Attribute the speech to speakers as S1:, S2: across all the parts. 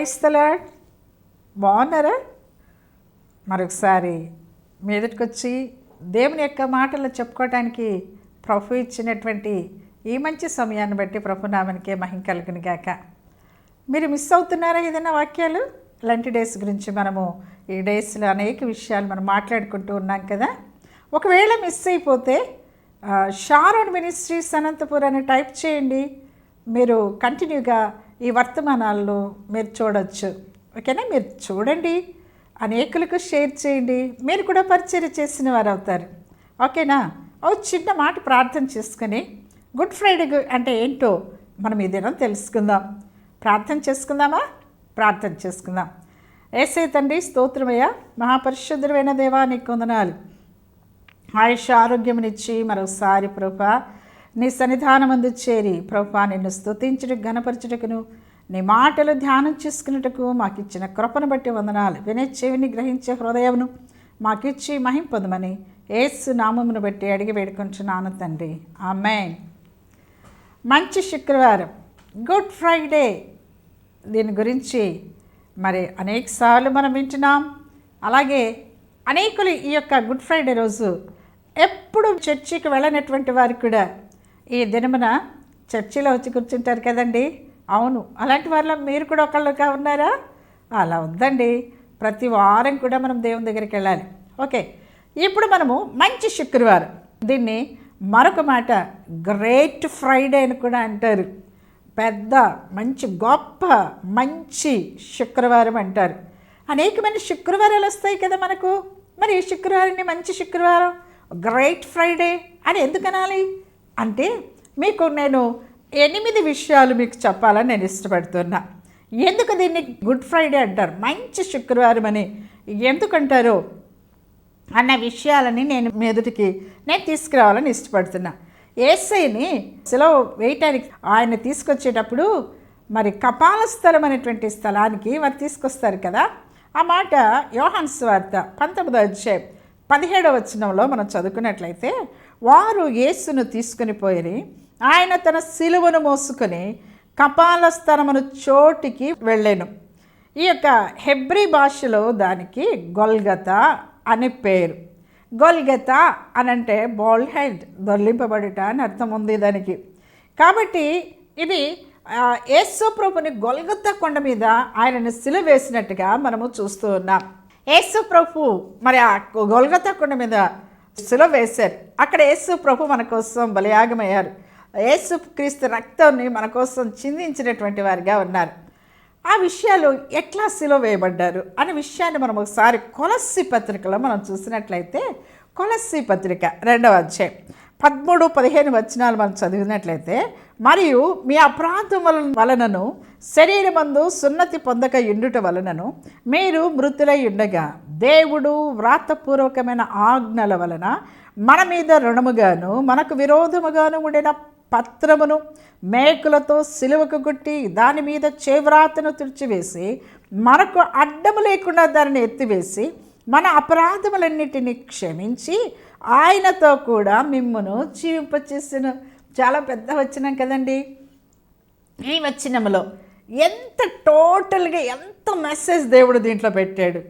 S1: క్రైస్తలాడ్ బాగున్నారా? మరొకసారి మీ దేవుని యొక్క మాటలు చెప్పుకోవటానికి ప్రభు ఇచ్చినటువంటి ఈ మంచి సమయాన్ని బట్టి ప్రభు నామనికే మహిం కలుగుని గాక. మీరు మిస్ అవుతున్నారా ఏదైనా వాక్యాలు? ఇలాంటి డేస్ గురించి మనము ఈ డేస్లో అనేక విషయాలు మనం మాట్లాడుకుంటూ ఉన్నాం కదా. ఒకవేళ మిస్ అయిపోతే షారోన్ మినిస్ట్రీస్ అనంతపూర్ అని టైప్ చేయండి. మీరు కంటిన్యూగా ఈ వర్తమానాల్లో మీరు చూడొచ్చు. ఓకేనా? మీరు చూడండి. అనేకులకు షేర్ చేయండి. మీరు కూడా పరిచయం చేసిన వారు అవుతారు ఓకేనా? ఓ చిన్న మాట ప్రార్థన చేసుకుని గుడ్ ఫ్రైడే అంటే ఏంటో మనం ఈ దినం తెలుసుకుందాం. ప్రార్థన చేసుకుందామా? ప్రార్థన చేసుకుందాం. ఏసై తండ్రి స్తోత్రమయ్య. మహాపరిశుద్ధమైన దేవా నీకు వందనాలు. ఆయుష ఆరోగ్యమునిచ్చి మరోసారి ప్రభా నీ సన్నిధానమందు చేరి ప్రభా నిన్ను స్తుతించుటకు గణపరచుటకును నీ మాటలు ధ్యానం చేసుకున్నటకు మాకు ఇచ్చిన కృపను బట్టి వందనాలు. వినే చెవిని గ్రహించే హృదయమును మాకిచ్చి మహింపదమని ఏసు నామమును బట్టి అడిగి వేడుకుంటున్నాను తండ్రి. ఆమె మంచి శుక్రవారం. Good Friday. దీని గురించి మరి అనేకసార్లు మనం వింటున్నాం. అలాగే అనేకులు ఈ యొక్క గుడ్ ఫ్రైడే రోజు ఎప్పుడు చర్చికి వెళ్ళనటువంటి వారు కూడా ఈ దినమున చర్చిలో వచ్చి కూర్చుంటారు కదండి. అవును అలాంటి వారిలో మీరు కూడా ఒకళ్ళుగా ఉన్నారా? అలా ఉందండి ప్రతి వారం కూడా మనం దేవుని దగ్గరికి వెళ్ళాలి. ఓకే ఇప్పుడు మనము మంచి శుక్రవారం. దీన్ని మరొక మాట గ్రేట్ ఫ్రైడే అని కూడా అంటారు. పెద్ద మంచి గొప్ప మంచి శుక్రవారం అంటారు. అనేకమైన శుక్రవారాలు వస్తాయి కదా మనకు. మరి ఈ శుక్రవారాన్ని మంచి శుక్రవారం గ్రేట్ ఫ్రైడే అని ఎందుకు అనాలి అంటే మీకు నేను ఎనిమిది విషయాలు మీకు చెప్పాలని నేను ఇష్టపడుతున్నా. ఎందుకు దీన్ని గుడ్ ఫ్రైడే అంటారు? మంచి శుక్రవారం అని ఎందుకంటారో? అన్న విషయాలని నేను మీ నేను తీసుకురావాలని ఇష్టపడుతున్నా. ఏసైని సెలవు వేయటానికి ఆయన తీసుకొచ్చేటప్పుడు మరి కపాల స్థలం అనేటువంటి స్థలానికి వారు తీసుకొస్తారు కదా? ఆ మాట యోహన్స్ వార్త పంతొమ్మిదో అధ్యాయం పదిహేడవ వచనంలో మనం చదువుకున్నట్లయితే వారు యేసును తీసుకుని పోయి ఆయన తన సిలువను మోసుకొని కపాల స్థలమును చోటికి వెళ్ళాను. ఈ యొక్క హెబ్రీ భాషలో దానికి గొల్గత అని పేరు. గొల్గత అని అంటే బాల్ హెడ్ దొర్లింపబడుట అని అర్థం ఉంది దానికి. కాబట్టి ఇది యేసుప్రభుని గొల్గత కొండ మీద ఆయనను సిలువ వేసినట్టుగా మనము చూస్తూ ఉన్నాం. యేసుప్రభు మరి ఆ గొల్గత కొండ మీద సిలువ వేశారు. అక్కడ యేసు ప్రభు మన కోసం బలియాగమయ్యారు. యేసు క్రీస్తు రక్తాన్ని మన కోసం చిందించినటువంటి వారిగా ఉన్నారు. ఆ విషయాలు ఎట్లా సిలో వేయబడ్డారు అనే విషయాన్ని మనం ఒకసారి కొలస్సి పత్రికలో మనం చూసినట్లయితే కొలస్సి పత్రిక రెండవ అధ్యాయం పదమూడు పదిహేను వచనాలు మనం చదివినట్లయితే మరియు మీ అప్రాంతముల వలనను శరీరమందు సున్నతి పొందక ఎండుట వలనను మీరు మృతులై ఉండగా దేవుడు వ్రాతపూర్వకమైన ఆజ్ఞల వలన మన మీద రుణముగాను మనకు విరోధముగాను ఉండిన పత్రమును మేకులతో సిలువకు గుట్టి దాని మీద చేవ్రాతను తుడిచివేసి మనకు అడ్డము లేకుండా దానిని ఎత్తివేసి మన అపరాధములన్నిటినీ క్షమించి ఆయనతో కూడా మిమ్మను జీవింపచేసిన. చాలా పెద్ద వచ్చినాం కదండి. ఈ వచ్చినములో ఎంత టోటల్గా ఎంత మెసేజ్ దేవుడు దీంట్లో పెట్టాడు.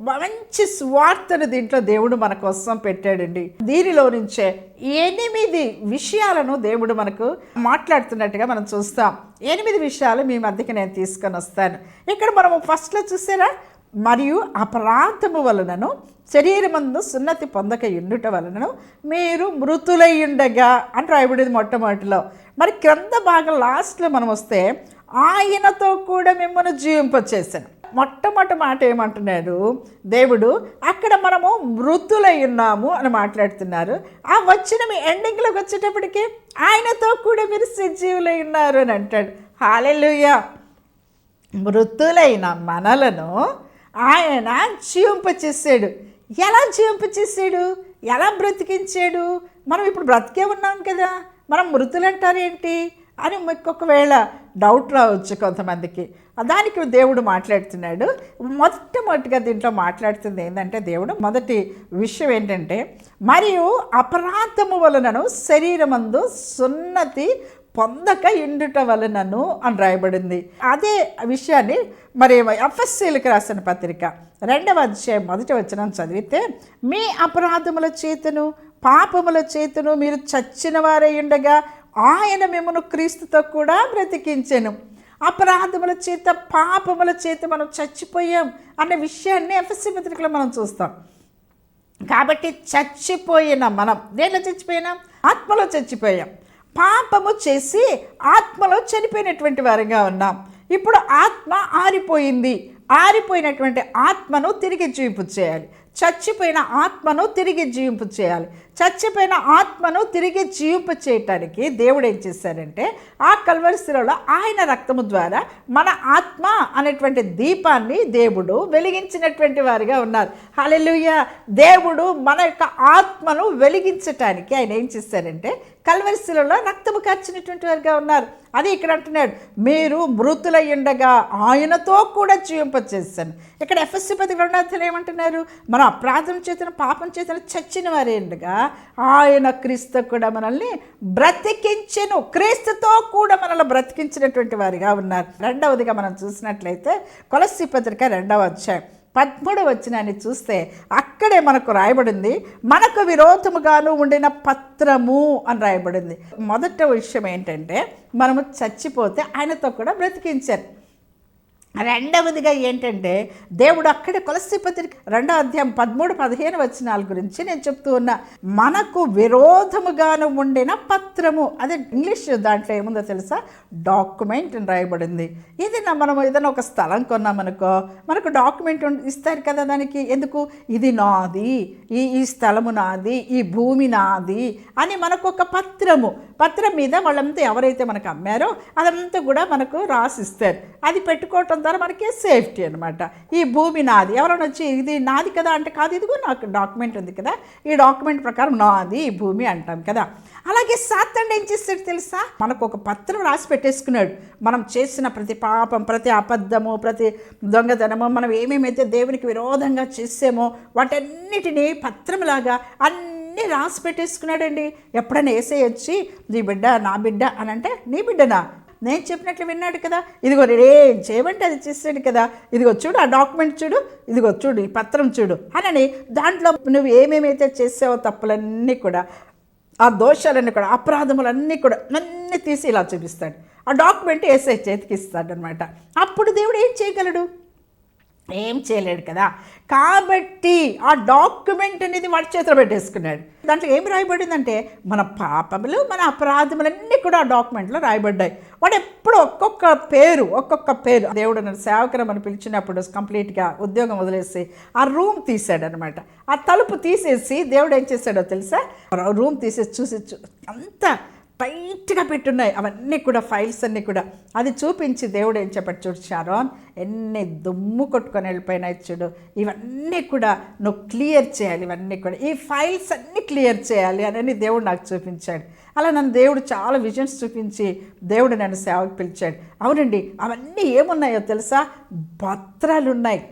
S1: మంచి స్వార్థను దీంట్లో దేవుడు మన కోసం పెట్టాడండి. దీనిలో నుంచే ఎనిమిది విషయాలను దేవుడు మనకు మాట్లాడుతున్నట్టుగా మనం చూస్తాం. ఎనిమిది విషయాలు మీ మధ్యకి నేను తీసుకొని వస్తాను. ఇక్కడ మనము ఫస్ట్లో చూసారా? మరియు అపరాధము వలనను శరీరమందు సున్నతి పొందక ఉండుట వలన మీరు మృతులై ఉండగా అని రాయబడేది మొట్టమొదటిలో. మరి క్రింద భాగం లాస్ట్లో మనం వస్తే ఆయనతో కూడా మిమ్మల్ని జీవింపచేశాను. మొట్టమొదటి మాట ఏమంటున్నాడు? దేవుడు అక్కడ మనము మృతులై ఉన్నాము అని మాట్లాడుతున్నారు. ఆ వచ్చిన మీ ఎండింగ్లోకి వచ్చేటప్పటికి ఆయనతో కూడా మీరు సజీవులై ఉన్నారు అని అంటాడు. హాలెలుయ్యా మృతులైన మనలను ఆయన జీవింపచేసాడు ఎలా జీవింపచేసాడు ఎలా బ్రతికించాడు? మనం ఇప్పుడు బ్రతికే ఉన్నాం కదా మనం మృతులు అంటారు ఏంటి? అని ఒకవేళ డౌట్ రావచ్చు కొంతమందికి. దానికి దేవుడు మాట్లాడుతున్నాడు. మొట్టమొదటిగా దీంట్లో మాట్లాడుతుంది ఏంటంటే దేవుడు మొదటి విషయం ఏంటంటే మరియు అపరాధము వలనను శరీరమందు సున్నతి పొందక ఇండుట వలనను అని రాయబడింది. అదే విషయాన్ని మరి ఎఫ్ఎస్సీలకు రాసిన పత్రిక రెండవ అధ్యాయం మొదటి వచ్చిన చదివితే మీ అపరాధముల చేతును పాపముల చేతును మీరు చచ్చిన వారై ఉండగా ఆయన మిమ్మను క్రీస్తుతో కూడా బ్రతికించాను. అపరాధముల చేత పాపముల చేత మనం చచ్చిపోయాం అనే విషయాన్ని ఎఫ్ఎస్సీ పత్రికలో మనం చూస్తాం. కాబట్టి చచ్చిపోయిన మనం దేనిలో చచ్చిపోయినాం? ఆత్మలో చచ్చిపోయాం. పాపము చేసి ఆత్మలో చనిపోయినటువంటి వారిగా ఉన్నాం. ఇప్పుడు ఆత్మ ఆరిపోయింది. ఆరిపోయినటువంటి ఆత్మను తిరిగి జీవింపు చేయాలి. చచ్చిపోయిన ఆత్మను తిరిగి జీవింపు చేయాలి. చచ్చిపోయిన ఆత్మను తిరిగి జీవింపు చేయటానికి దేవుడు ఏం చేశారంటే ఆ కల్వరిశిలలో ఆయన రక్తము ద్వారా మన ఆత్మ అనేటువంటి దీపాన్ని దేవుడు వెలిగించినటువంటి వారిగా ఉన్నారు. హల్లెలూయా! దేవుడు మన యొక్క ఆత్మను వెలిగించటానికి ఆయన ఏం చేశారంటే కల్వరిశిలలో రక్తము కార్చినటువంటి వారిగా ఉన్నారు. అది ఇక్కడ అంటున్నాడు మీరు మృతులై ఉండగా ఆయనతో కూడా జీవింపచేశాను ఇక్కడ ఎఫ్ఎస్సి పది రెండార్థులు ఏమంటున్నారు మన అపరాధం చేతన పాపం చేతన చచ్చిన వారే ఉండగా ఆయన క్రీస్తు కూడా మనల్ని బ్రతికించెను. క్రీస్తుతో కూడా మనల్ని బ్రతికించినటువంటి వారిగా ఉన్నారు. రెండవదిగా మనం చూసినట్లయితే కొలసి పత్రిక రెండవ అధ్యాయం. పద్మూడు వచ్చినాన్ని చూస్తే అక్కడే మనకు రాయబడింది మనకు విరోధముగాను ఉండిన పత్రము అని రాయబడింది. మొదట విషయం ఏంటంటే మనము చచ్చిపోతే ఆయనతో కూడా బ్రతికించారు. రెండవదిగా ఏంటంటే దేవుడు అక్కడే కొలసి పత్రిక రెండో అధ్యాయం పదమూడు పదిహేను వచనాల గురించి నేను చెప్తూ ఉన్నా. మనకు విరోధముగాను ఉండిన పత్రము అదే ఇంగ్లీష్ దాంట్లో ఏముందో తెలుసా? డాక్యుమెంట్ అని రాయబడింది. ఇది నా మనం ఏదైనా ఒక స్థలం కొన్నామనుకో మనకు డాక్యుమెంట్ ఇస్తారు కదా దానికి? ఎందుకు? ఇది నాది ఈ ఈ స్థలము నాది ఈ భూమి నాది అని మనకు ఒక పత్రము. పత్రం మీద వాళ్ళంతా ఎవరైతే మనకు అమ్మారో అదంతా కూడా మనకు రాసిస్తారు. అది పెట్టుకోవటం ద్వారా మనకి సేఫ్టీ అనమాట ఈ భూమి నాది. ఎవరైనా వచ్చి ఇది నాది కదా అంటే కాదు ఇదిగో నాకు డాక్యుమెంట్ ఉంది కదా. ఈ డాక్యుమెంట్ ప్రకారం నాది ఈ భూమి అంటాం కదా. అలాగే సాత్తండి ఏం చేస్తాడు తెలుసా? మనకు ఒక పత్రం రాసి పెట్టేసుకున్నాడు. మనం చేసిన ప్రతి పాపం ప్రతి అబద్ధము ప్రతి దొంగతనము మనం ఏమేమైతే దేవునికి విరోధంగా చేసామో వాటన్నిటినీ పత్రంలాగా అన్ని రాసి పెట్టేసుకున్నాడండి. ఎప్పుడైనా వేసే వచ్చి నీ బిడ్డ నా బిడ్డ అని అంటే నీ బిడ్డనా? నేను చెప్పినట్లు విన్నాడు కదా. ఇదిగో నేను ఏం చేయమంటే అది చేసాడు కదా. ఇదిగో చూడు ఆ డాక్యుమెంట్ చూడు. ఇదిగో చూడు ఈ పత్రం చూడు అనని దాంట్లో నువ్వు ఏమేమైతే చేసావో తప్పులన్నీ కూడా ఆ దోషాలన్నీ కూడా అపరాధములన్నీ కూడా అన్నీ తీసి ఇలా చూపిస్తాడు. ఆ డాక్యుమెంట్ వేసే చేతికి ఇస్తాడు అనమాట అప్పుడు దేవుడు ఏం చేయగలడు? ఏం చేయలేడు కదా. కాబట్టి ఆ డాక్యుమెంట్ అనేది వాడి చేతిలో పెట్టేసుకున్నాడు. దాంట్లో ఏం రాయబడిందంటే మన పాపములు మన అపరాధములన్నీ కూడా ఆ డాక్యుమెంట్లో రాయబడ్డాయి. వాడు ఎప్పుడు ఒక్కొక్క పేరు ఒక్కొక్క పేరు దేవుడు నన్ను సేవకురం అని పిలిచినప్పుడు కంప్లీట్గా ఉద్యోగం వదిలేసి ఆ రూమ్ తీసాడనమాట ఆ తలుపు తీసేసి దేవుడు ఏం చేశాడో తెలుసా? రూమ్ తీసేసి చూసి అంతా టైట్గా పెట్టున్నాయి. అవన్నీ కూడా ఫైల్స్ అన్నీ కూడా. అది చూపించి దేవుడు ఏం చెప్పాడు చూడు షారోన్ ఎన్ని దుమ్ము కొట్టుకొని వెళ్ళిపోయినాయి చూడు. ఇవన్నీ కూడా నువ్వు క్లియర్ చేయాలి ఇవన్నీ కూడా. ఈ ఫైల్స్ అన్నీ క్లియర్ చేయాలి అని దేవుడు నాకు చూపించాడు. అలా నన్ను దేవుడు చాలా విజన్స్ చూపించి దేవుడు నన్ను సేవకు పిలిచాడు. అవునండి అవన్నీ ఏమున్నాయో తెలుసా? పత్రాలు ఉన్నాయి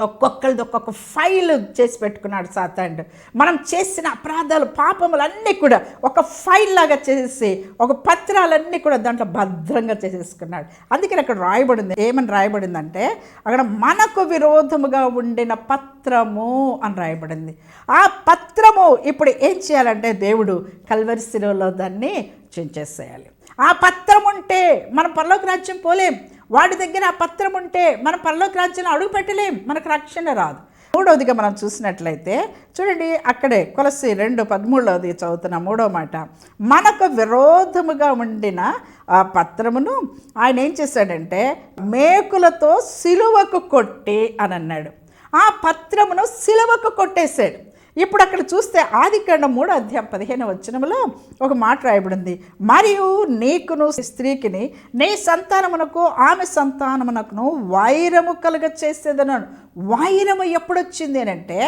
S1: ఒక్కొక్కరిది ఒక్కొక్క ఫైల్ చేసి పెట్టుకున్నాడు సాతాండు మనం చేసిన అపరాధాలు పాపములు అన్నీ కూడా ఒక ఫైల్ లాగా చేసి ఒక పత్రాలన్నీ కూడా దాంట్లో భద్రంగా చేసేసుకున్నాడు. అందుకని అక్కడ రాయబడింది. ఏమని రాయబడిందంటే అక్కడ మనకు విరోధముగా ఉండిన పత్రము అని రాయబడింది. ఆ పత్రము ఇప్పుడు ఏం చేయాలంటే దేవుడు కల్వరిశిలో దాన్ని చించేసేయాలి. ఆ పత్రం ఉంటే మనం పర్లోక రాజ్యం పోలేం. వాడి దగ్గర ఆ పత్రం ఉంటే మన పరలోక రాజ్యంలో అడుగు పెట్టలేం. మనకు రక్షణ రాదు. మూడవదిగా మనం చూసినట్లయితే చూడండి అక్కడే కొలసి రెండు పదమూడవది చదువుతున్న మూడో మాట. మనకు విరోధముగా ఉండిన ఆ పత్రమును ఆయన ఏం చేశాడంటే మేకులతో సిలువకు కొట్టి అని అన్నాడు. ఆ పత్రమును సిలువకు కొట్టేశాడు. ఇప్పుడు అక్కడ చూస్తే ఆదికాండం మూడు అధ్యాయం పదిహేను వచనములో ఒక మాట రాయబడింది. మరియు నీకును స్త్రీకిని నీ సంతానమునకు ఆమె సంతానమునకును వైరము కలుగ చేసేదన్నాడు వైరము ఎప్పుడొచ్చింది అని అంటే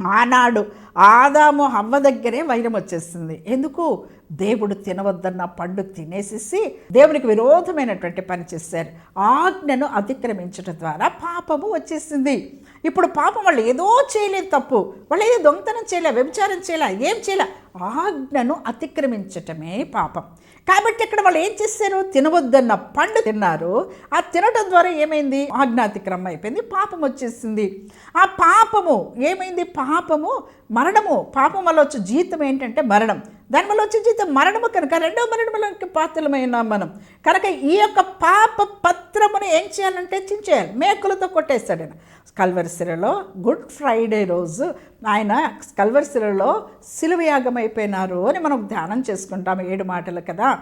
S1: ఆనాడు ఆదాము హవ్వ దగ్గరే వైరం వచ్చేస్తుంది ఎందుకు? దేవుడు తినవద్దన్న పండు తినేసేసి దేవునికి విరోధమైనటువంటి పని చేశారు. ఆజ్ఞను అతిక్రమించడం ద్వారా పాపము వచ్చేసింది. ఇప్పుడు పాపం వాళ్ళు ఏదో చేయలేదు తప్పు. వాళ్ళు ఏదో దొంగతనం చేయలే వ్యభిచారం చేయలే ఏం చేయలే. ఆజ్ఞను అతిక్రమించటమే పాపం. కాబట్టి ఇక్కడ వాళ్ళు ఏం చేశారు? తినవద్దన్న పండు తిన్నారు. ఆ తినటం ద్వారా ఏమైంది? ఆజ్ఞాతిక్రమం అయిపోయింది పాపం వచ్చేసింది. ఆ పాపము ఏమైంది? పాపము మరణము పాపం వల్ల వచ్చే జీతం ఏంటంటే మరణం. దానివల్ల వచ్చే జీతం మరణము కనుక రెండో మరణములకి పాత్రలమైన మనం. కనుక ఈ యొక్క పాప పత్రమును ఏం చేయాలంటే చించేయాలి మేకులతో కొట్టేస్తాడు ఆయన. కల్వరిసిరలో గుడ్ ఫ్రైడే రోజు ఆయన కల్వరిసిరలో సిలువయాగం అయిపోయినారు అని మనం ధ్యానం చేసుకుంటాం. ఏడు మాటలు కదా.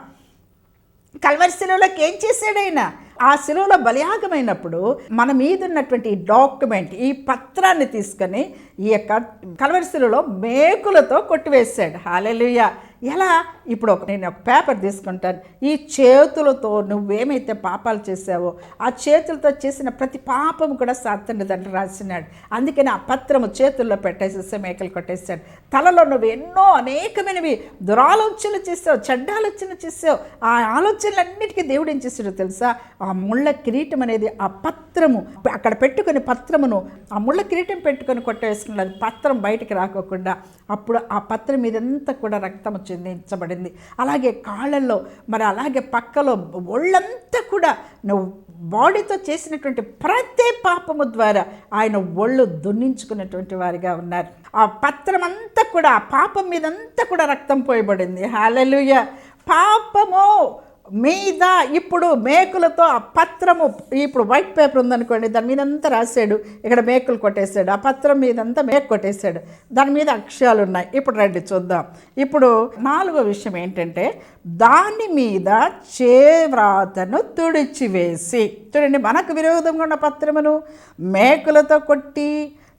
S1: కల్వరి శిలువలోకి ఏం చేశాడైనా? ఆ శిలువలో బలియాగమైనప్పుడు మన మీద ఉన్నటువంటి ఈ డాక్యుమెంట్ ఈ పత్రాన్ని తీసుకొని ఈ యొక్క కల్వరి శిలువలో మేకులతో కొట్టివేశాడు. హాలెలుయ! ఎలా? ఇప్పుడు ఒక నేను ఒక పేపర్ తీసుకుంటాను. ఈ చేతులతో నువ్వేమైతే పాపాలు చేసావో ఆ చేతులతో చేసిన ప్రతి పాపం కూడా సాత్తని తండ్రి రాసినాడు. అందుకని ఆ పత్రము చేతుల్లో పెట్టేసేసి మేకలు కొట్టేశాడు. తలలో నువ్వు ఎన్నో అనేకమైనవి దురాలోచనలు చేసావు చెడ్డాలోచనలు చేసావు. ఆ ఆలోచనలన్నిటికీ దేవుడు ఏం చేశాడో తెలుసా? ఆ ముళ్ళ కిరీటం అనేది ఆ పత్రము అక్కడ పెట్టుకుని పత్రమును ఆ ముళ్ళ కిరీటం పెట్టుకొని కొట్టేసుకున్నది పత్రం బయటికి రాకోకుండా అప్పుడు ఆ పత్రం మీదంతా కూడా రక్తము చెందించబడింది. అలాగే కాళ్ళల్లో మరి అలాగే పక్కలో ఒళ్ళంతా కూడా నువ్వు బాడీతో చేసినటువంటి ప్రతి పాపము ద్వారా ఆయన ఒళ్ళు దున్నించుకున్నటువంటి వారిగా ఉన్నారు. ఆ పత్రం అంతా కూడా ఆ పాపం మీదంతా కూడా రక్తం పోయబడింది. హాలలుయ పాపము! మీద ఇప్పుడు మేకులతో ఆ పత్రము ఇప్పుడు వైట్ పేపర్ ఉందనుకోండి దాని మీద అంతా రాశాడు ఇక్కడ మేకులు కొట్టేశాడు ఆ పత్రం మీదంతా మేకు కొట్టేశాడు దాని మీద అక్షరాలు ఉన్నాయి. ఇప్పుడు రండి చూద్దాం. ఇప్పుడు నాలుగో విషయం ఏంటంటే దాని మీద చేవ్రాతను తుడిచివేసి చూడండి మనకు విరోధంగా ఉన్న పత్రమును మేకులతో కొట్టి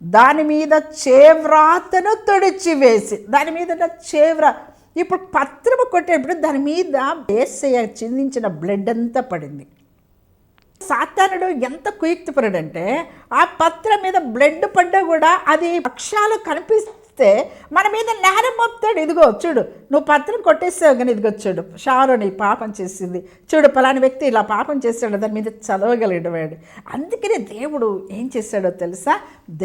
S1: దాని మీద చేవ్రాతను తుడిచివేసి దాని మీద చేవ్రా ఇప్పుడు పత్రము కొట్టేటప్పుడు దాని మీద ఏసయ్య చిందించిన బ్లడ్ అంతా పడింది. సాతానుడు ఎంత కుయుక్తిపరుడంటే ఆ పత్రం మీద బ్లడ్ పడ్డా కూడా అది అక్షాలు వస్తే మన మీద నేరం మోపుతాడు. ఇదిగో చూడు నువ్వు పత్రం కొట్టేసావు కానీ ఇదిగో చూడు షారు నీ పాపం చేసింది. చూడు పలాని వ్యక్తి ఇలా పాపం చేశాడు దాని మీద చదవగలిగిన వాడు. అందుకనే దేవుడు ఏం చేశాడో తెలుసా?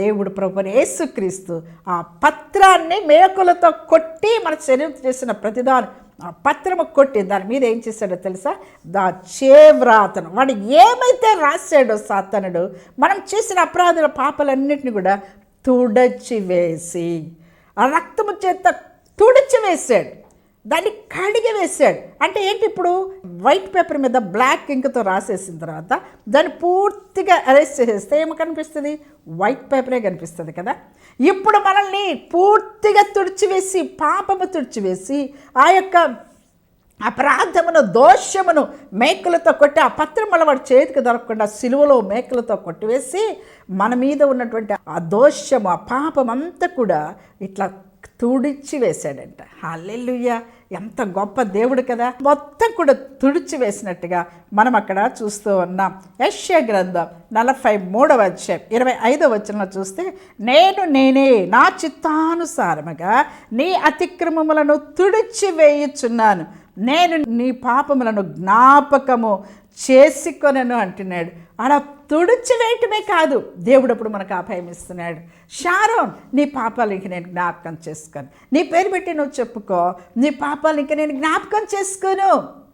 S1: దేవుడు ప్రభుని యేసుక్రీస్తు ఆ పత్రాన్ని మేకులతో కొట్టి మన శరీరం చేసిన ప్రతిదానం ఆ పత్రము కొట్టి దాని మీద ఏం చేశాడో తెలుసా? దా చేవ్రాతను వాడు ఏమైతే రాశాడో సాతనుడు మనం చేసిన అపరాధుల పాపలన్నింటినీ కూడా తుడచివేసి ఆ రక్తము చేత తుడిచివేశాడు దాన్ని కడిగి వేశాడు. అంటే ఏంటి ఇప్పుడు? వైట్ పేపర్ మీద బ్లాక్ ఇంక్తో రాసేసిన తర్వాత దాన్ని పూర్తిగా అరెస్ట్ చేసేస్తే ఏమి కనిపిస్తుంది? వైట్ పేపరే కనిపిస్తుంది కదా? ఇప్పుడు మనల్ని పూర్తిగా తుడిచివేసి పాపము తుడిచివేసి ఆ యొక్క అపరాధమును దోషమును మేకులతో కొట్టి ఆ పత్రం వల్ల వాడి చేతికి దొరకకుండా సిలువలో మేకలతో కొట్టివేసి మన మీద ఉన్నటువంటి ఆ దోషము ఆ పాపం అంతా కూడా ఇట్లా తుడిచి వేశాడంట. హల్లెలూయ! ఎంత గొప్ప దేవుడు కదా! మొత్తం కూడా తుడిచి వేసినట్టుగా మనం అక్కడ చూస్తూ ఉన్నాం. యశ్య గ్రంథం నలభై మూడవ అధ్యాయం ఇరవై ఐదవ వచనంలో చూస్తే నేను నేనే నా చిత్తానుసారముగా నీ అతిక్రమములను తుడిచి వేయుచున్నాను. నేను నీ పాపములను జ్ఞాపకము చేసుకొనను అంటున్నాడు. అలా తుడిచివేయటమే కాదు దేవుడు అప్పుడు మనకు అభయం ఇస్తున్నాడు. షారోన్ నీ పాపాలు ఇంక నేను జ్ఞాపకం చేసుకోను. నీ పేరు పెట్టి నువ్వు చెప్పుకో. నీ పాపాలు ఇంక నేను జ్ఞాపకం చేసుకోను.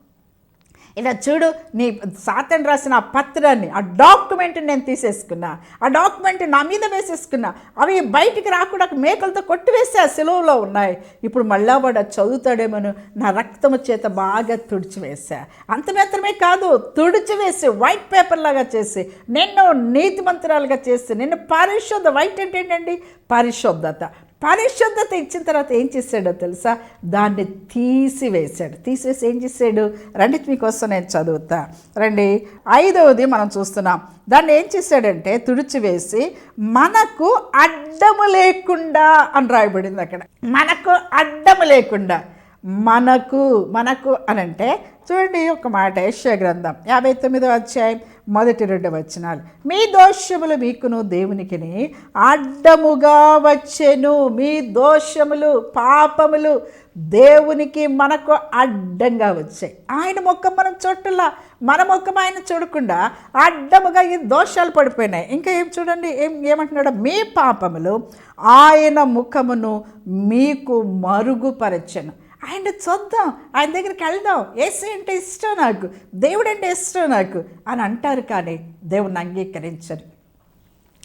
S1: ఇలా చూడు నీ సాతన్ రాసిన ఆ పత్రాన్ని ఆ డాక్యుమెంట్ నేను తీసేసుకున్నా. ఆ డాక్యుమెంట్ నా మీద వేసేసుకున్నా. అవి బయటికి రాకుండా మేకలతో కొట్టివేసే ఆ సెలవులో ఉన్నాయి. ఇప్పుడు మళ్ళా వాడు అది చదువుతాడేమోను నా రక్తము చేత బాగా తుడిచివేసా అంత మాత్రమే కాదు తుడిచివేసి వైట్ పేపర్ లాగా చేసి నిన్ను నీతిమంతురాలుగా చేసి నిన్ను పరిశుద్ధ వైట్ అంటే ఏంటండి? పరిశుద్ధత. పరిశుద్ధత ఇచ్చిన తర్వాత ఏం చేశాడో తెలుసా? దాన్ని తీసివేశాడు. తీసివేసి ఏం చేశాడు? రండి మీకోసం నేను చదువుతా. రండి ఐదవది మనం చూస్తున్నాం. దాన్ని ఏం చేశాడంటే తుడిచివేసి మనకు అడ్డము లేకుండా అని రాయబడింది అక్కడ. మనకు అడ్డము లేకుండా. మనకు మనకు అని అంటే చూడండి ఒక మాట యశ్య గ్రంథం యాభై తొమ్మిదో అధ్యాయం మొదటి రెండు వచనాలు. మీ దోషములు మీకును దేవునికిని అడ్డముగా వచ్చెను. మీ దోషములు పాపములు దేవునికి మనకు అడ్డంగా వచ్చాయి. ఆయన ముఖం మనం చూడటంలా మన ముఖం ఆయన చూడకుండా అడ్డముగా ఈ దోషాలు పడిపోయినాయి. ఇంకా ఏం చూడండి ఏం ఏమంటున్నాడు? మీ పాపములు ఆయన ముఖమును మీకు మరుగుపరచను. ఆయన చూద్దాం ఆయన దగ్గరికి వెళ్దాం. ఏసీ అంటే ఇష్టం నాకు దేవుడు అంటే ఇష్టం నాకు అని అంటారు కానీ దేవుని అంగీకరించరు.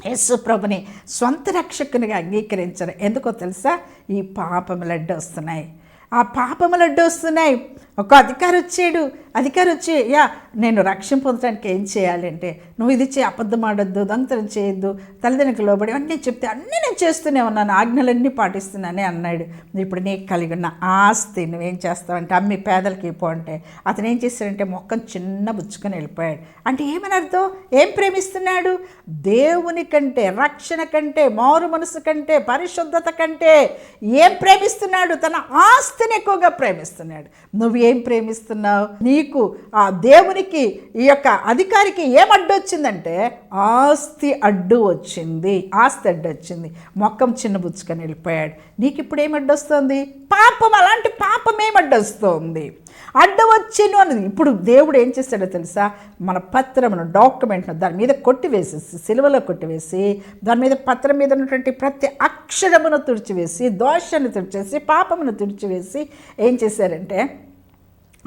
S1: యేసు ప్రభుని సొంత రక్షకునిగా అంగీకరించరు. ఎందుకో తెలుసా? ఈ పాపములు అడ్డు వస్తున్నాయి. ఆ పాపములు అడ్డు వస్తున్నాయి. ఒక అధికారి వచ్చాడు అధికారి వచ్చి యా నేను రక్షణ పొందడానికి ఏం చేయాలంటే నువ్వు ఇది చేయి అబద్ధం ఆడొద్దు దొంగతనం చేయొద్దు తల్లిదండ్రులకు లోబడి అన్నీ చెప్తే అన్నీ నేను చేస్తూనే ఉన్నాను ఆజ్ఞలన్నీ పాటిస్తున్నానే అన్నాడు. ఇప్పుడు నీకు కలిగి ఉన్న ఆస్తి నువ్వేం చేస్తావంటే అమ్మి పేదలకి పో అంటే అతను ఏం చేశాడంటే మొక్కను చిన్న బుచ్చుకొని వెళ్ళిపోయాడు. అంటే ఏమని అర్థం? ఏం ప్రేమిస్తున్నాడు? దేవుని కంటే రక్షణ కంటే మారు మనసు కంటే పరిశుద్ధత కంటే ఏం ప్రేమిస్తున్నాడు? తన ఆస్తిని ఎక్కువగా ప్రేమిస్తున్నాడు. నువ్వేం ప్రేమిస్తున్నావు? నీ నీకు ఆ దేవునికి ఈ యొక్క అధికారికి ఏం అడ్డు వచ్చిందంటే ఆస్తి అడ్డు వచ్చింది ఆస్తి అడ్డు వచ్చింది. మొక్కం చిన్నబుచ్చుకొని వెళ్ళిపోయాడు. నీకు ఇప్పుడు ఏం అడ్డొస్తుంది పాపం అలాంటి పాపం ఏం అడ్డొస్తుంది అడ్డు వచ్చిను అన్నది. ఇప్పుడు దేవుడు ఏం చేస్తాడో తెలుసా? మన పత్రమును డాక్యుమెంట్ను దాని మీద కొట్టివేసేసి సిలువలో కొట్టివేసి దాని మీద పత్రం మీద ఉన్నటువంటి ప్రతి అక్షరమును తుడిచివేసి దోషాన్ని తుడిచేసి పాపమును తుడిచివేసి ఏం చేశారంటే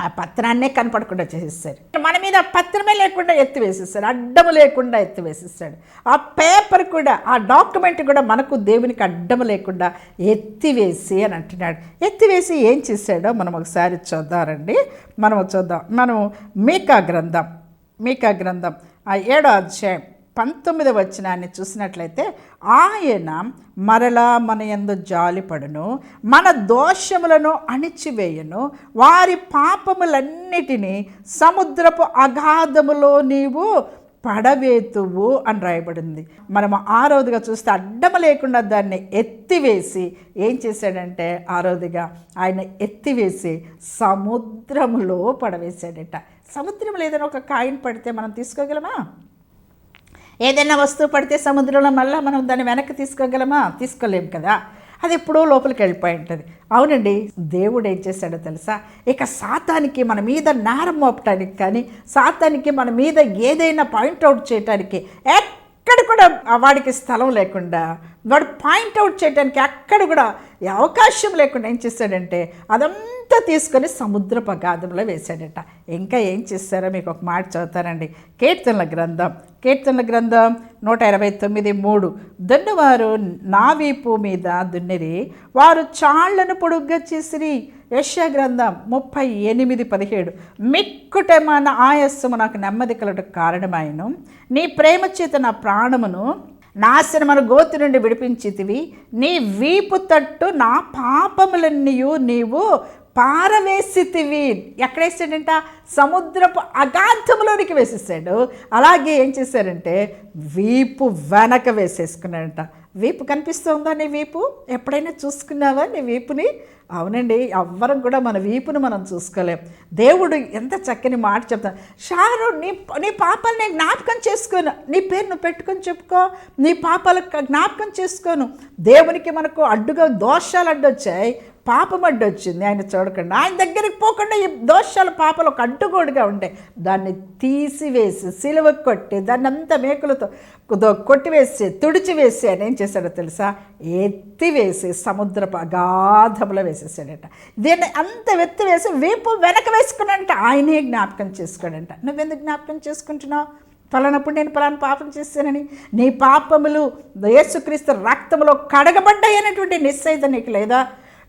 S1: ఆ పత్రాన్నే కనపడకుండా చేసేసారు మన మీద పత్రమే లేకుండా ఎత్తివేసేస్తాడు. అడ్డము లేకుండా ఎత్తివేసేస్తాడు. ఆ పేపర్ కూడా ఆ డాక్యుమెంట్ కూడా మనకు దేవునికి అడ్డము లేకుండా ఎత్తివేసి అని అంటున్నాడు. ఎత్తివేసి ఏం చేశాడో మనం ఒకసారి చూద్దామండి. మనం చూద్దాం. మనం మీకా గ్రంథం మీకా గ్రంథం ఆ ఏడో అధ్యాయం. పంతొమ్మిది వచనాన్ని చూసినట్లయితే ఆయన మరలా మన యందు జాలిపడును మన దోషములను అణిచివేయను వారి పాపములన్నిటినీ సముద్రపు అగాధములో నీవు పడవేతువు అని రాయబడింది. మనము ఆ రోజుగా చూస్తే అడ్డము లేకుండా దాన్ని ఎత్తివేసి ఏం చేశాడంటే ఆరోదుగా ఆయన ఎత్తివేసి సముద్రములో పడవేశాడట. సముద్రంలో ఏదైనా ఒక కాయిన్ పడితే మనం తీసుకోగలమా? ఏదైనా వస్తువు పడితే సముద్రంలో మళ్ళీ మనం దాన్ని వెనక్కి తీసుకోగలమా? తీసుకోలేం కదా. అది ఎప్పుడో లోపలికి వెళ్ళిపోయి ఉంటుంది. అవునండి దేవుడు ఏం చేశాడో తెలుసా? ఇక సాతానికి మన మీద నేరం మోపటానికి కానీ సాతానికి మన మీద ఏదైనా పాయింట్అవుట్ చేయటానికి ఎక్కడ కూడా వాడికి స్థలం లేకుండా వాడు పాయింట్అవుట్ చేయడానికి అక్కడ కూడా అవకాశం లేకుండా ఏం చేశాడంటే అదంతా తీసుకొని సముద్రపు అగాధంలో వేశాడట. ఇంకా ఏం చేస్తారో మీకు ఒక మాట చదువుతారండి కీర్తనల గ్రంథం. కీర్తనల గ్రంథం నూట ఇరవై తొమ్మిది మూడు. దున్నువారు నా వీపు మీద దున్నిరి వారు చాళ్ళను పొడుగ్గా చేసిరి. యశ్యా గ్రంథం ముప్పై ఎనిమిది పదిహేడు. మిక్కుటమైన ఆయస్సము నాకు నెమ్మది కలట కారణమాయను. నీ ప్రేమ చేత నా ప్రాణమును నాశనమను గోతి నుండి విడిపించితివి. నీ వీపు తట్టు నా పాపములన్నీయు నీవు పారవేసితివి. ఎక్కడేసాడంట? సముద్రపు అగాధములోనికి వేసేసాడు. అలాగే ఏం చేశారంటే వీపు వెనక వేసేసుకున్నాడంట. వీపు కనిపిస్తుందా నీ వీపు? ఎప్పుడైనా చూసుకున్నావా నీ వీపుని? అవునండి ఎవ్వరం కూడా మన వీపును మనం చూసుకోలేం. దేవుడు ఎంత చక్కని మాట చెప్తాను షారు నీ నీ నేను జ్ఞాపకం చేసుకోను. నీ పేరు నువ్వు పెట్టుకొని చెప్పుకో. నీ పాపాలకు జ్ఞాపకం చేసుకోను. దేవునికి మనకు అడ్డుగా దోషాలు అడ్డొచ్చాయి. పాపం అడ్డొచ్చింది. ఆయన చూడకుండా ఆయన దగ్గరికి పోకుండా ఈ దోషాలు పాపలు ఒక అడ్డుగోడుగా ఉంటాయి. దాన్ని తీసివేసి సిలువ కొట్టి దాన్ని అంతా మేకులతో దో- కొట్టివేసి తుడిచివేసి ఆయన ఏం చేశాడో తెలుసా? ఎత్తివేసి సముద్రపు అగాధములో వేసేసాడట దీన్ని అంత ఎత్తివేసి వీపు వెనక వేసుకున్నంట ఆయనే జ్ఞాపకం చేసుకోడంట. నువ్వెందుకు జ్ఞాపకం చేసుకుంటున్నావు? ఫలానప్పుడు నేను ఫలాన పాపం చేశానని. నీ పాపములు యేసుక్రీస్తు రక్తములో కడగబడ్డాయనేటువంటి నిశ్చయిత నీకు లేదా?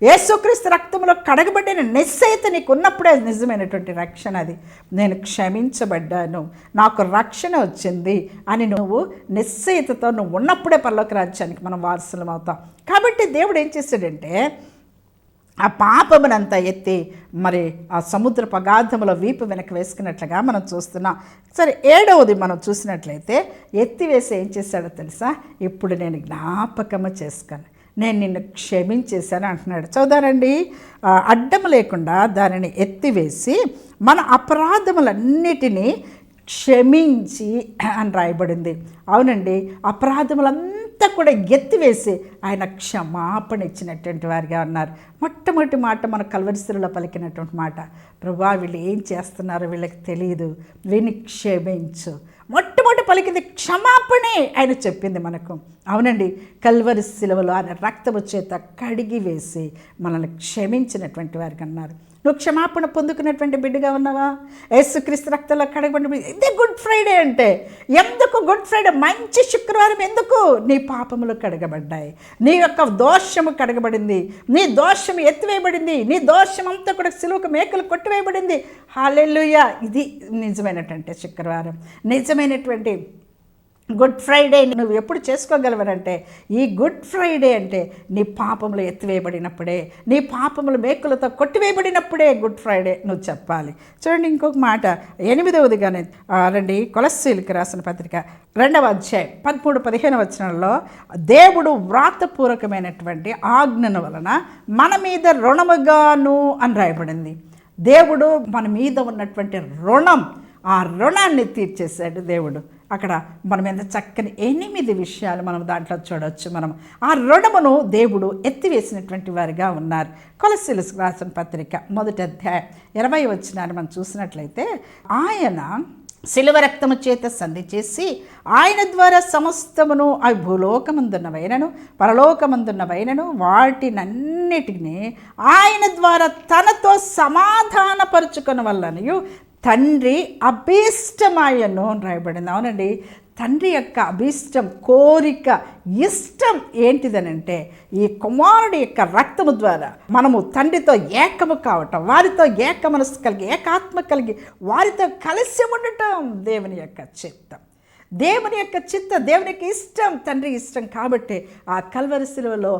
S1: యేసుక్రీస్తు రక్తంలో కడగబడిన నిశ్చయిత నీకు ఉన్నప్పుడే నిజమైనటువంటి రక్షణ అది. నేను క్షమించబడ్డాను. నాకు రక్షణ వచ్చింది అని నువ్వు నిశ్చయితతో నువ్వు ఉన్నప్పుడే పర్లోక రాజ్యానికి మనం వారసులం అవుతాం కాబట్టి దేవుడు ఏం చేశాడంటే ఆ పాపమునంతా ఎత్తి మరి ఆ సముద్ర పగాధములో వీపు వెనక వేసుకున్నట్లుగా మనం చూస్తున్నాం. సరే ఏడవది మనం చూసినట్లయితే ఎత్తివేసి ఏం చేశాడో తెలుసా? ఇప్పుడు నేను జ్ఞాపకము చేసుకోను నేను నిన్ను క్షమించేశాను అంటున్నాడు. చదువుదానండి అడ్డం లేకుండా దానిని ఎత్తివేసి మన అపరాధములన్నిటినీ క్షమించి అని రాయబడింది. అవునండి అంతా కూడా ఎత్తివేసి ఆయన క్షమాపణ ఇచ్చినటువంటి వారిగా ఉన్నారు. మొట్టమొదటి మాట మన కల్వరిశిలో పలికినటువంటి మాట. ప్రభా వీళ్ళు ఏం చేస్తున్నారో వీళ్ళకి తెలియదు వీరిని క్షమించు. మొట్టమొదటి పలికింది క్షమాపణే ఆయన చెప్పింది మనకు. అవునండి కల్వరి శిలువలో ఆయన రక్తము చేత కడిగి వేసి మనల్ని క్షమించినటువంటి వారికి అన్నారు నువ్వు క్షమాపణ పొందుకున్నటువంటి బిడ్డగా ఉన్నావా? యేసుక్రీస్తు రక్తంలో కడగబడి ఇదే గుడ్ ఫ్రైడే అంటే. ఎందుకు గుడ్ ఫ్రైడే? మంచి శుక్రవారం ఎందుకు? నీ పాపములు కడగబడ్డాయి. నీ యొక్క దోషము కడగబడింది. నీ దోషం ఎత్తివేయబడింది. నీ దోషం అంతా కూడా సిలువకు మేకలు కొట్టివేయబడింది. హాలెల్లుయ. ఇది నిజమైనటువంటి శుక్రవారం. నిజమైనటువంటి గుడ్ ఫ్రైడే నువ్వు ఎప్పుడు చేసుకోగలవనంటే ఈ గుడ్ ఫ్రైడే అంటే నీ పాపములు ఎత్తివేయబడినప్పుడే నీ పాపములు మేకులతో కొట్టివేయబడినప్పుడే గుడ్ ఫ్రైడే నువ్వు చెప్పాలి. చూడండి ఇంకొక మాట ఎనిమిదవదిగానే రండి కొలస్సీలకి రాసిన పత్రిక రెండవ అధ్యాయం పదమూడు పదిహేను వచనంలో దేవుడు వ్రాతపూర్వకమైనటువంటి ఆజ్ఞను వలన మన మీద రుణముగాను అని రాయబడింది. దేవుడు మన మీద ఉన్నటువంటి రుణం ఆ రుణాన్ని తీర్చేశాడు దేవుడు. అక్కడ మనం ఎంత చక్కని ఎనిమిది విషయాలు మనం దాంట్లో చూడవచ్చు మనం. ఆ రుణమును దేవుడు ఎత్తివేసినటువంటి వారిగా ఉన్నారు. కొలసిలుసు రాసిన పత్రిక మొదటి అధ్యాయం ఇరవై వచ్చినాన్ని మనం చూసినట్లయితే ఆయన శిలువ రక్తము చేత సంధి చేసి ఆయన ద్వారా సమస్తమును అవి భూలోకమందున్నవైనను పరలోకమందున్నవైనను వాటినన్నిటినీ ఆయన ద్వారా తనతో సమాధానపరుచుకున్న వల్లనయు తండ్రి అభీష్టమాయను అని రాయబడింది. అవునండి తండ్రి యొక్క అభీష్టం కోరిక ఇష్టం ఏంటిదనంటే ఈ కుమారుడి యొక్క రక్తము ద్వారా మనము తండ్రితో ఏకము కావటం వారితో ఏక మనసు కలిగి ఏకాత్మ కలిగి వారితో కలిసి ఉండటం దేవుని యొక్క చిత్తం. దేవుని యొక్క చిత్త దేవునికి ఇష్టం తండ్రి ఇష్టం కాబట్టి ఆ కల్వరి శిలువలో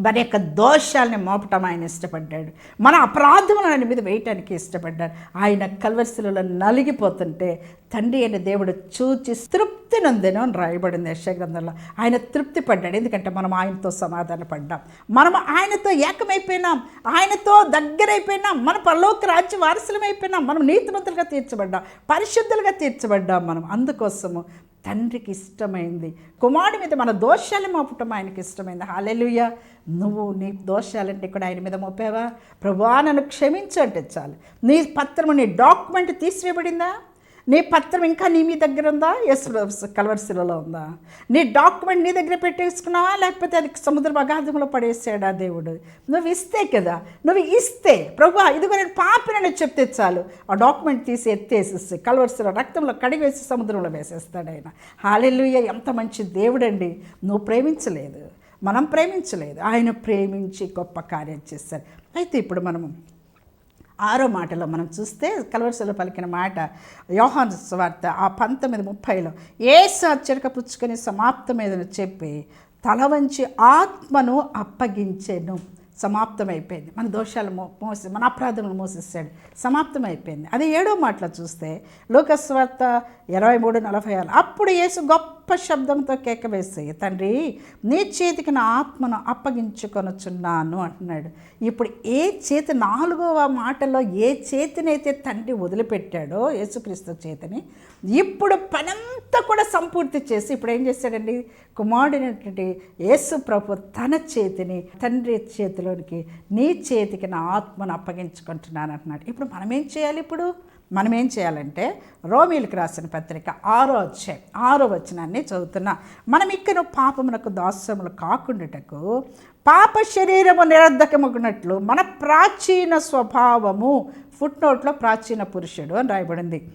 S1: మన యొక్క దోషాలని మోపటం ఆయన ఇష్టపడ్డాడు. మన అపరాధములను ఆయన మీద వేయటానికి ఇష్టపడ్డాడు. ఆయన కల్వరిశిలలో నలిగిపోతుంటే తండ్రి అయిన దేవుడు చూచి తృప్తి నందెను అని రాయబడింది యశగ్రంథంలో ఆయన తృప్తి పడ్డాడు. ఎందుకంటే మనం ఆయనతో సమాధాన పడ్డాం. మనం ఆయనతో ఏకమైపోయినాం. ఆయనతో దగ్గరైపోయినాం. మన పరలోక రాజ్య వారసులమైపోయినాం. మనం నీతిమంతులుగా తీర్చబడ్డాం. పరిశుద్ధులుగా తీర్చబడ్డాం మనం. అందుకోసము తండ్రికి ఇష్టమైంది. కుమారుడి మీద మన దోషాలు మోపటం ఆయనకి ఇష్టమైంది. హాలెలుయ్య నువ్వు నీ దోషాలంటే కూడా ఆయన మీద మోపావా? ప్రభువా నన్ను క్షమించు అంటే చాలు. నీ పత్రము నీ డాక్యుమెంట్ తీసివేయబడిందా? నీ పత్రం ఇంకా నీ మీ దగ్గర ఉందా? ఎస్ కలవరిశిలలో ఉందా? నీ డాక్యుమెంట్ నీ దగ్గర పెట్టేసుకున్నావా? లేకపోతే అది సముద్ర అగాధంలో పడేసాడా దేవుడు? నువ్వు ఇస్తే కదా? నువ్వు ఇస్తే. ప్రభు ఇదిగో నేను పాపినని చెప్తే చాలు. ఆ డాక్యుమెంట్ తీసి ఎత్తేసేసి కలవర్సిలో రక్తంలో కడిగేసి సముద్రంలో వేసేస్తాడు ఆయన. హాలెల్లుయ్య ఎంత మంచి దేవుడండి. నువ్వు ప్రేమించలేదు. మనం ప్రేమించలేదు. ఆయన ప్రేమించి గొప్ప కార్యం చేశారు అయితే ఇప్పుడు మనము ఆరో మాటలో మనం చూస్తే కలవరసలో పలికిన మాట యోహాన్ స్వార్త ఆ పంతొమ్మిది ముప్పైలో ఏ సచ్చరిక పుచ్చుకొని సమాప్తమేదని చెప్పి తల వంచి ఆత్మను అప్పగించాను. సమాప్తమైపోయింది. మన దోషాలు మో మోసి మన అపరాధములు మోసేసాడు సమాప్తమైపోయింది. అది ఏడో మాటలో చూస్తే లోకస్వార్త ఇరవై మూడు నలభై ఆరు. అప్పుడు యేసు గొప్ప శబ్దంతో కేక వేసి తండ్రి నీ చేతికి నా ఆత్మను అప్పగించుకొనుచున్నాను అంటున్నాడు. ఇప్పుడు ఏ చేతి నాలుగవ మాటలో ఏ చేతినైతే తండ్రి వదిలిపెట్టాడో యేసుక్రీస్తు చేతిని ఇప్పుడు పనంతా కూడా సంపూర్తి చేసి ఇప్పుడు ఏం చేశాడండి కుమారుడైనటువంటి యేసు ప్రభు తన చేతిని తండ్రి చేతిలోనికి నీ చేతికి నా ఆత్మను అప్పగించుకుంటున్నాను అంటున్నాడు. ఇప్పుడు మనం ఏం చేయాలి ఇప్పుడు? మనం ఏం చేయాలంటే రోమిలకు రాసిన పత్రిక ఆరో అధ్యాయం ఆరో వచనాన్ని చదువుతున్నా. మనం ఇక్కడ పాపమునకు దాస్యములు కాకుండాటకు పాప శరీరము నిరర్ధకమగునట్లు మన ప్రాచీన స్వభావము ఫుట్ నోట్లో ప్రాచీన పురుషుడు అని రాయబడింది.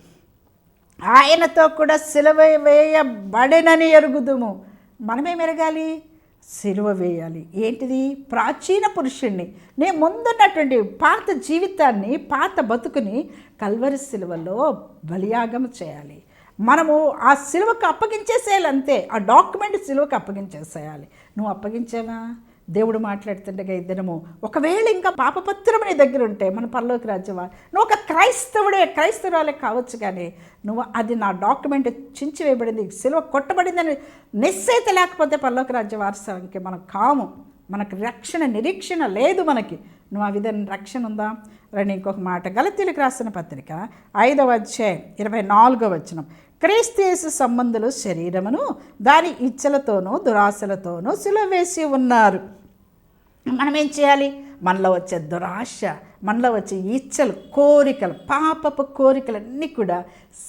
S1: ఆయనతో కూడా సిలవ వేయబడినని ఎరుగుదుము. మనమేం ఎరగాలి? సిలువ వేయాలి. ఏంటిది? ప్రాచీన పురుషుణ్ణి. నే ముందున్నటువంటి పాత జీవితాన్ని పాత బతుకుని కల్వరి సిలువలో బలియాగం చేయాలి. మనము ఆ సిలువకు అప్పగించేసేయాలి అంతే ఆ డాక్యుమెంట్ సిలువకు అప్పగించేసేయాలి. నువ్వు అప్పగించావా? దేవుడు మాట్లాడుతుండగా ఇద్దరము ఒకవేళ ఇంకా పాపపత్రం నీ దగ్గర ఉంటే మన పరలోకి రాజ్యమా? నువ్వు ఒక క్రైస్తవుడే క్రైస్తవురాలే కావచ్చు కానీ నువ్వు అది నా డాక్యుమెంట్ చించివేయబడింది సిలువ కొట్టబడిందని నిశ్చయిత లేకపోతే పరలోకి రాజ్య వారసానికి మనం కాము. మనకు రక్షణ నిరీక్షణ లేదు మనకి. నువ్వు ఆ విధంగా రక్షణ ఉందా? రండి ఇంకొక మాట. గలతీలకు రాసిన పత్రిక ఐదవ అధ్యాయం ఇరవై నాలుగో వచ్చినం క్రీస్తేసు సంబంధులు శరీరమును దాని ఇచ్చలతోనూ దురాశలతోనూ సిలువ వేసి ఉన్నారు. మనం ఏం చేయాలి? మనలో వచ్చే దురాశ మనలో వచ్చే ఇచ్చలు కోరికలు పాపపు కోరికలన్నీ కూడా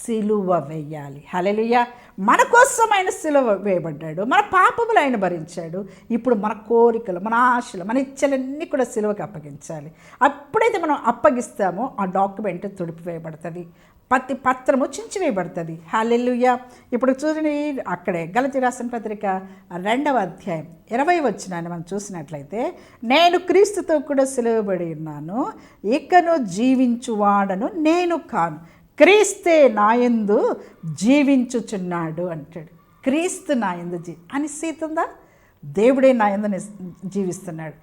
S1: సిలువ వేయాలి. హలలియా మన కోసం ఆయన సిలువ వేయబడ్డాడు మన పాపములు ఆయన భరించాడు. ఇప్పుడు మన కోరికలు మన ఆశలు మన ఇచ్చలన్నీ కూడా సిలువకి అప్పగించాలి. అప్పుడైతే మనం అప్పగిస్తామో ఆ డాక్యుమెంట్ తుడిపివేయబడుతుంది పత్తి పత్రము చించివేయబడుతుంది హాలెల్లుయ్య ఇప్పుడు చూడండి అక్కడే గలతి రాసిన పత్రిక రెండవ అధ్యాయం ఇరవై వచ్చినాన్ని మనం చూసినట్లయితే నేను క్రీస్తుతో కూడా సెలవుబడి ఉన్నాను ఇకను జీవించువాడను నేను కాను. క్రీస్తే నాయందు జీవించుచున్నాడు అంటాడు. క్రీస్తు నాయందు జీ అని సీతుందా? దేవుడే నాయందు జీవిస్తున్నాడు.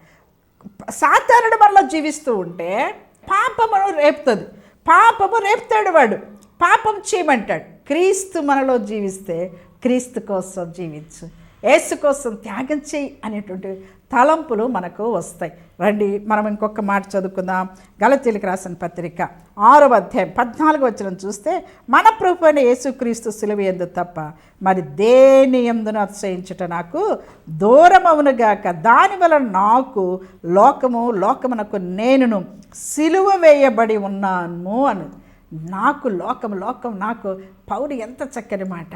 S1: సాధారణ మనలో జీవిస్తూ ఉంటే పాపమును రేపుతుంది. పాపము రేపుతాడు వాడు. పాపం చేయమంటాడు. క్రీస్తు మనలో జీవిస్తే క్రీస్తు కోసం జీవించు. ఏసు కోసం త్యాగం చేయి అనేటువంటి తలంపులు మనకు వస్తాయి. రండి మనం ఇంకొక మాట చదువుకుందాం. గలతీలకు రాసిన పత్రిక ఆరో అధ్యాయం పద్నాలుగు వచ్చిన చూస్తే మన ప్రభు అయిన యేసుక్రీస్తు సులువు ఎందు తప్ప మరి దేని ఎందును అతిశయించుట నాకు దూరమవునుగాక దాని వలన నాకు లోకము లోకమునకు నేనును సిలువ వేయబడి ఉన్నాను అని. నాకు లోకం లోకం నాకు పౌరు ఎంత చక్కని మాట.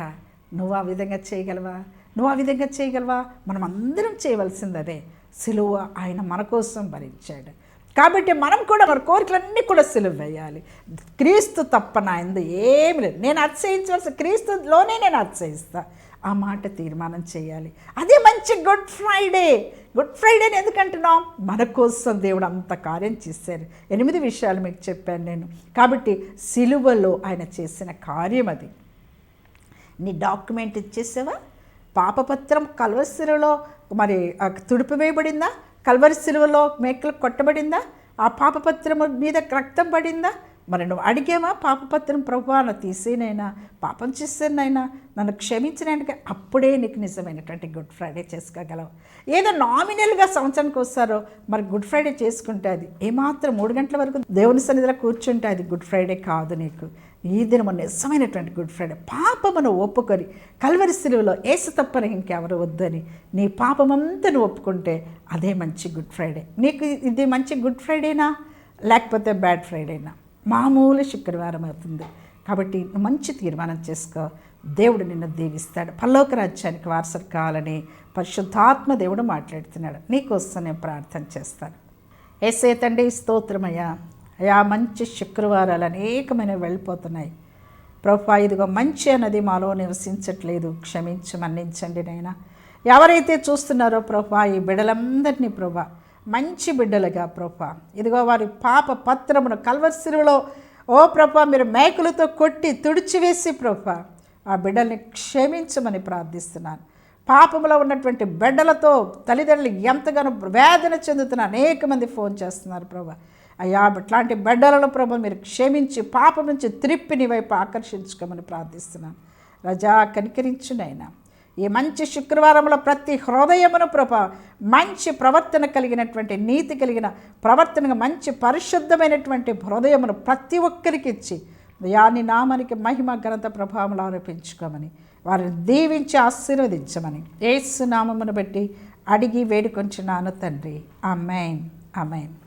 S1: నువ్వు ఆ విధంగా చేయగలవా? నువ్వు ఆ విధంగా చేయగలవా? మనం అందరం చేయవలసింది అదే సిలువ ఆయన మన కోసం భరించాడు. కాబట్టి మనం కూడా మన కోరికలన్నీ కూడా సిలువ వేయాలి. క్రీస్తు తప్ప నా ఎందు ఏమి లేదు. నేను అతిశయించవలసిన క్రీస్తులోనే నేను అతిశయిస్తా. ఆ మాట తీర్మానం చేయాలి. అదే మంచి గుడ్ ఫ్రైడే. గుడ్ ఫ్రైడేని ఎందుకంటున్నాం? మన కోసం దేవుడు అంత కార్యం చేశారు. ఎనిమిది విషయాలు మీకు చెప్పాను నేను. కాబట్టి సిలువలో ఆయన చేసిన కార్యం అది. నీ డాక్యుమెంట్ ఇచ్చేసావా? పాపపత్రం కల్వసిరులో మరి తుడుపు వేయబడిందా? కల్వరి సిలువలో మేకలు కొట్టబడిందా? ఆ పాపపత్రం మీద రక్తం పడిందా? మరి నువ్వు అడిగేవా? పాపపత్రం ప్రభువాన తీసేనైనా పాపం చేసేనైనా నన్ను క్షమించినానికి అప్పుడే నీకు నిజమైనటువంటి గుడ్ ఫ్రైడే చేసుకోగలవు. ఏదో నామినల్గా సంవత్సరానికి వస్తారో మరి గుడ్ ఫ్రైడే చేసుకుంటే అది ఏమాత్రం మూడు గంటల వరకు దేవుని సన్నిధిలో కూర్చుంటే అది గుడ్ ఫ్రైడే కాదు నీకు. ఈ దినము నిజమైనటువంటి గుడ్ ఫ్రైడే. పాపమును ఒప్పుకొని కల్వరి సిలువలో ఏసు తప్పని ఇంకెవరు వద్దని నీ పాపమంతను ఒప్పుకుంటే అదే మంచి గుడ్ ఫ్రైడే. నీకు ఇది మంచి గుడ్ ఫ్రైడేనా? లేకపోతే బ్యాడ్ ఫ్రైడేనా? మామూలు శుక్రవారం అవుతుంది. కాబట్టి మంచి తీర్మానం చేసుకో. దేవుడు నిన్ను దీవిస్తాడు. పల్లోక రాజ్యానికి వారసులు కావాలని పరిశుద్ధాత్మ దేవుడు మాట్లాడుతున్నాడు. నీకోసం నేను ప్రార్థన చేస్తాను. ఏసే తండ్రి స్తోత్రమయ్యా. అయా మంచి శుక్రవారాలు అనేకమైన వెళ్ళిపోతున్నాయి. ప్రభా ఇదిగో మంచి అన్నది మాలో నివసించట్లేదు. క్షమించి మన్నించండి నైనా ఎవరైతే చూస్తున్నారో ప్రభా ఈ బిడ్డలందరినీ ప్రభా మంచి బిడ్డలుగా ప్రభా ఇదిగో వారి పాప పత్రమును కల్వర్సిరులో ఓ ప్రభా మీరు మేకులతో కొట్టి తుడిచివేసి ప్రభా ఆ బిడ్డల్ని క్షమించమని ప్రార్థిస్తున్నాను. పాపంలో ఉన్నటువంటి బిడ్డలతో తల్లిదండ్రులు ఎంతగానో వేదన చెందుతున్న అనేక మంది ఫోన్ చేస్తున్నారు ప్రభా. అయ్యా అట్లాంటి బిడ్డలను ప్రభు మీరు క్షమించి పాపం నుంచి త్రిప్పిని వైపు ఆకర్షించుకోమని ప్రార్థిస్తున్నాను రజా కనికరించునైనా ఈ మంచి శుక్రవారంలో ప్రతి హృదయమును ప్రభ మంచి ప్రవర్తన కలిగినటువంటి నీతి కలిగిన ప్రవర్తన మంచి పరిశుద్ధమైనటువంటి హృదయమును ప్రతి ఒక్కరికి ఇచ్చి యాని నామానికి మహిమ ఘనత ప్రభావం ఆరోపించుకోమని వారిని దీవించి ఆశీర్వదించమని ఏసు నామమును బట్టి అడిగి వేడుకొంచున్నాను తండ్రి. Amen amen